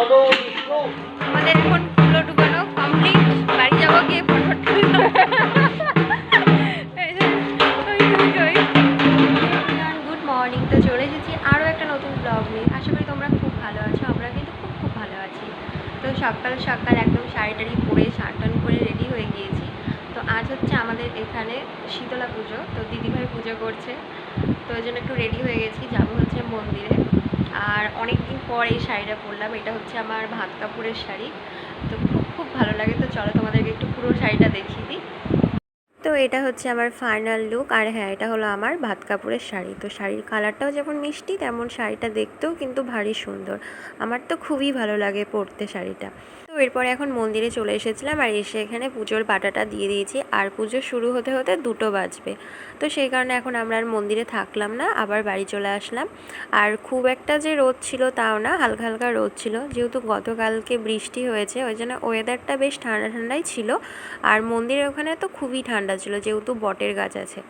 আমাদের এখন ফুলো ডুবানো কমপ্লিট বাড়ি যাব গিয়ে ফটো গুড মর্নিং তো চলে এসেছি আরও একটা নতুন ব্লগ নিয়ে। আশা করি তোমরা খুব ভালো আছো আমরা কিন্তু খুব খুব ভালো আছি। তো সকাল সকাল একদম শাড়ি টাড়ি পরে সারটান করে রেডি হয়ে গিয়েছি। তো আজ হচ্ছে আমাদের এখানে শীতলা পুজো। তো দিদিভাই পুজো করছে। তো ওই জন্য একটু রেডি হয়ে গেছি। যাব হচ্ছে মন্দিরে। আর অনেক দিন পর এই শাড়িটা পরলাম। এটা হচ্ছে আমার ভাত কাপড়ের শাড়ি। তো খুব খুব ভালো লাগে। তো চলো তোমাদেরকে একটু পুরো শাড়িটা দেখিয়ে দিই। তো এটা হচ্ছে আমার ফাইনাল লুক আর হ্যাঁ এটা হলো আমার ভাত কাপড়ের শাড়ি। তো শাড়ির কালারটাও যেমন মিষ্টি, তেমন শাড়িটা দেখতেও কিন্তু ভারী সুন্দর। আমার তো খুবই ভালো লাগে পরতে শাড়িটা। তো এরপরে এখন মন্দিরে চলে এসেছিলাম, আর এসে এখানে পুজোর বাটাটা দিয়ে দিয়েছি, আর পুজো শুরু হতে হতে দুটো বাজবে। তো সেই কারণে এখন আমরা আর মন্দিরে থাকলাম না, আবার বাড়ি চলে আসলাম। আর খুব একটা যে রোদ ছিল তাও না, হালকা হালকা রোদ ছিল। যেহেতু গতকালকে বৃষ্টি হয়েছে, ওই জন্য ওয়েদারটা বেশ ঠান্ডা ঠান্ডাই ছিল। আর মন্দিরের ওখানে তো খুবই ঠান্ডা ছিল যেহেতু বটের গাছ আছে।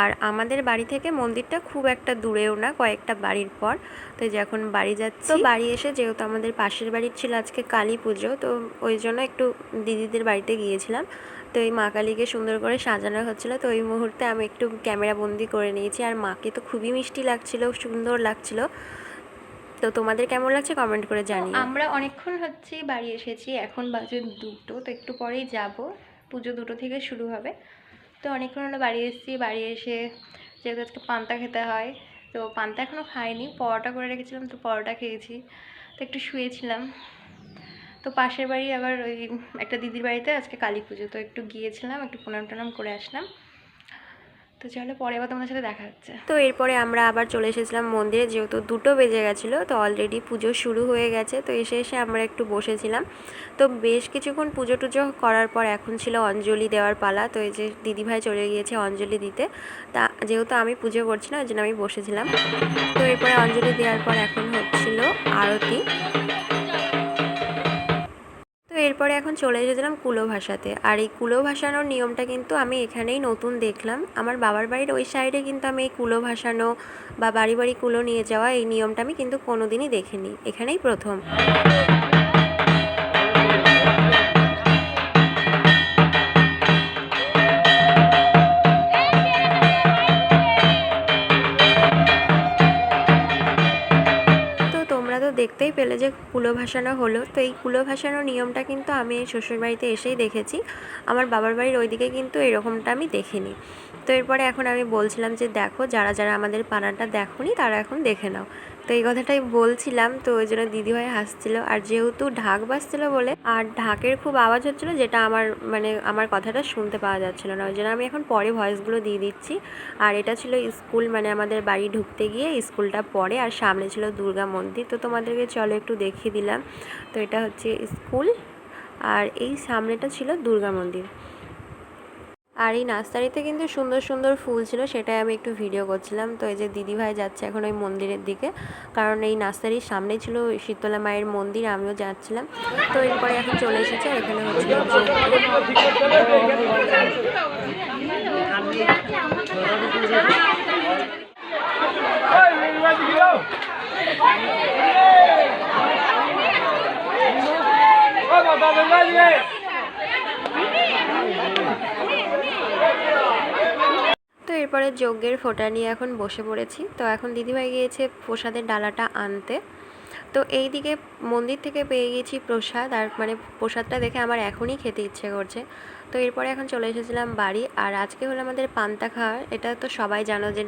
আর আমাদের বাড়ি থেকে মন্দিরটা খুব একটা দূরেও না কয়েকটা বাড়ির পর। তো যখন বাড়ি যাচ্ছি। বাড়ি এসে যেহেতু আমাদের পাশের বাড়ির ছিল আজকে কালী পুজো তো ওই জন্য একটু দিদিদের বাড়িতে গিয়েছিলাম। তো এই মা কালীকে সুন্দর করে সাজানো হচ্ছিল। তো ওই মুহূর্তে আমি একটু ক্যামেরা বন্দি করে নিয়েছি। আর মাকে তো খুবই মিষ্টি লাগছিল সুন্দর লাগছিল। তো তোমাদের কেমন লাগছে কমেন্ট করে জানি আমরা অনেকক্ষণ হচ্ছে বাড়ি এসেছি এখন বাজে দুটো। তো একটু পরেই যাব। পুজো দুটো থেকে শুরু হবে। তো অনেকক্ষণ হলো বাড়ি এসেছি, বাড়ি এসে যেহেতু আজকে পান্তা খেতে হয়, তো পান্তা এখনও খাইনি, পরোটা করে রেখেছিলাম, তো পরোটা খেয়েছি। তো একটু শুয়েছিলাম। তো পাশের বাড়ি আবার ওই একটা দিদির বাড়িতে আজকে কালী পুজো, তো একটু গিয়েছিলাম, একটু প্রণাম টনাম করে আসলাম। তো চলো পরে আবার সাথে দেখা হচ্ছে। তো এরপরে আমরা আবার চলে এসেছিলাম মন্দিরে, যেহেতু দুটো বেজে গেছিল, তো অলরেডি পুজো শুরু হয়ে গেছে, তো এসে এসে আমরা একটু বসেছিলাম। তো বেশ কিছুক্ষণ পুজো টুজো করার পর এখন ছিল অঞ্জলি দেওয়ার পালা, তো এই যে দিদিভাই চলে গিয়েছে অঞ্জলি দিতে। তা যেহেতু আমি পুজো করছি না, ওই জন্য আমি বসেছিলাম। তো এরপরে অঞ্জলি দেওয়ার পর এখন হচ্ছিল আরতি। এরপরে এখন চলে এসেছিলাম কুলো ভাষাতে। আর এই কুলো ভাসানোর নিয়মটা কিন্তু আমি এখানেই নতুন দেখলাম। আমার বাবার বাড়ির ওই সাইডে কিন্তু আমি এই কুলো ভাসানো বা বাড়ি বাড়ি কুলো নিয়ে যাওয়া এই নিয়মটা আমি কিন্তু কোনোদিনই দেখিনি। এখানেই প্রথম। দেখতেই পেলে যে কুলো ভাসানো হলো। তো এই কুলো ভাসানোর নিয়মটা কিন্তু আমি শ্বশুরবাড়িতে এসেই দেখেছি। আমার বাবার বাড়ির ওইদিকে কিন্তু এরকমটা আমি দেখিনি। তো এরপরে এখন আমি বলছিলাম যে, দেখো, যারা যারা আমাদের পাড়াটা দেখোনি, তারা এখন দেখে নাও। তো এই কথাটাই বলছিলাম, তো ওই জন্য দিদিভাই হাসছিল। আর যেহেতু ঢাক বাজছিল বলে, আর ঢাকের খুব আওয়াজ হচ্ছিল, যেটা আমার মানে আমার কথাটা শুনতে পাওয়া যাচ্ছিল না। ওই জন্য আমি এখন পরে ভয়েসগুলো দিয়ে দিচ্ছি। আর এটা ছিল স্কুল মানে আমাদের বাড়ি ঢুকতে গিয়ে স্কুলটা পড়ে আর সামনে ছিল দুর্গা মন্দির। তো তোমাদেরকে চলো একটু দেখিয়ে দিলাম। তো এটা হচ্ছে স্কুল, আর এই সামনেটা ছিল দুর্গা মন্দির। আর এই নার্সারিতে কিন্তু সুন্দর সুন্দর ফুল ছিল, সেটাই আমি একটু ভিডিও করছিলাম। তো এই যে দিদিভাই যাচ্ছে এখন ওই মন্দিরের দিকে। কারণ এই নার্সারির সামনে ছিল শীতলা মায়ের মন্দির, আমিও যাচ্ছিলাম। তো এরপরে এখন চলে এসেছে, আর এখানে হচ্ছে তো এরপরে যজ্ঞের ফোঁটা নিয়ে এখন বসে পড়েছি। তো এখন দিদিভাই গিয়েছে প্রসাদের ডালাটা আনতে। তো এই দিকে মন্দির থেকে পেয়ে গেছি প্রসাদ আর মানে প্রসাদটা দেখে আমার এখনই খেতে ইচ্ছে করছে। তো এরপরে এখন চলে এসেছিলাম বাড়ি আর আজকে হলো আমাদের পান্তা খাওয়ার। এটা তো সবাই জানো যে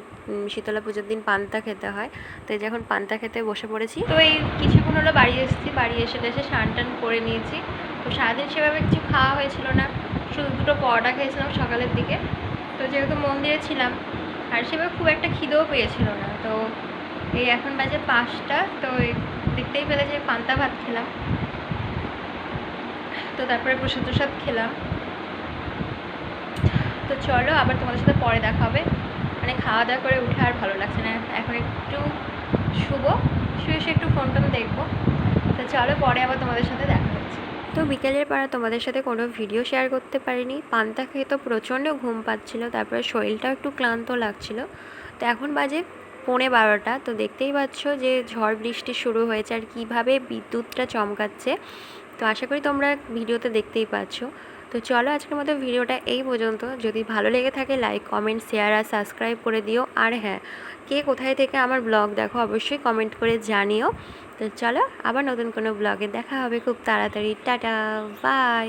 শীতলা পুজোর দিন পান্তা খেতে হয়। তো এই যখন পান্তা খেতে বসে পড়েছি। তো এই কিছুক্ষণ হলো বাড়ি এসেছি। বাড়ি এসে এসে স্নান টান করে নিয়েছি। তো সারাদিন সেভাবে কিছু খাওয়া হয়েছিল না। শুধু দুটো পরোটা খেয়েছিলাম সকালের দিকে। তো যেহেতু মন্দিরে ছিলাম, আর সেভাবে খুব একটা খিদেও পেয়েছিল না। তো এই এখন বাজে পাঁচটা, তো দেখতেই পেলে যে পান্তা ভাত খেলাম। তো তারপরে প্রসাদ প্রসাদ খেলাম। তো চলো, আবার তোমাদের সাথে পরে দেখা হবে। মানে খাওয়া দাওয়া করে উঠে আর ভালো লাগছে না। এখন একটু শুভ শুয়ে শুয়ে একটু ফোন টোন দেখব। তো চলো, পরে আবার তোমাদের সাথে দেখা তো বিকেলের পাড়া তোমাদের সাথে কোনো ভিডিও শেয়ার করতে পারিনি। পান্তা খেয়ে তো প্রচণ্ড ঘুম পাচ্ছিলো, তারপরে শরীরটাও একটু ক্লান্ত লাগছিল। তো এখন বাজে পৌনে বারোটা, তো দেখতেই পাচ্ছ যে ঝড় বৃষ্টি শুরু হয়েছে আর কীভাবে বিদ্যুৎটা চমকাচ্ছে। তো আশা করি তোমরা ভিডিওতে দেখতেই পাচ্ছ। তো চলো আজকের মতো ভিডিওটা এই পর্যন্ত। যদি ভালো লেগে থাকে লাইক কমেন্ট শেয়ার আর সাবস্ক্রাইব করে দিও। আর হ্যাঁ কে কোথায় থেকে আমার ব্লগ দেখো, অবশ্যই কমেন্ট করে জানিও। তো চলো আবার নতুন কোনো ব্লগে দেখা হবে। খুব তাড়াতাড়ি। Tata bye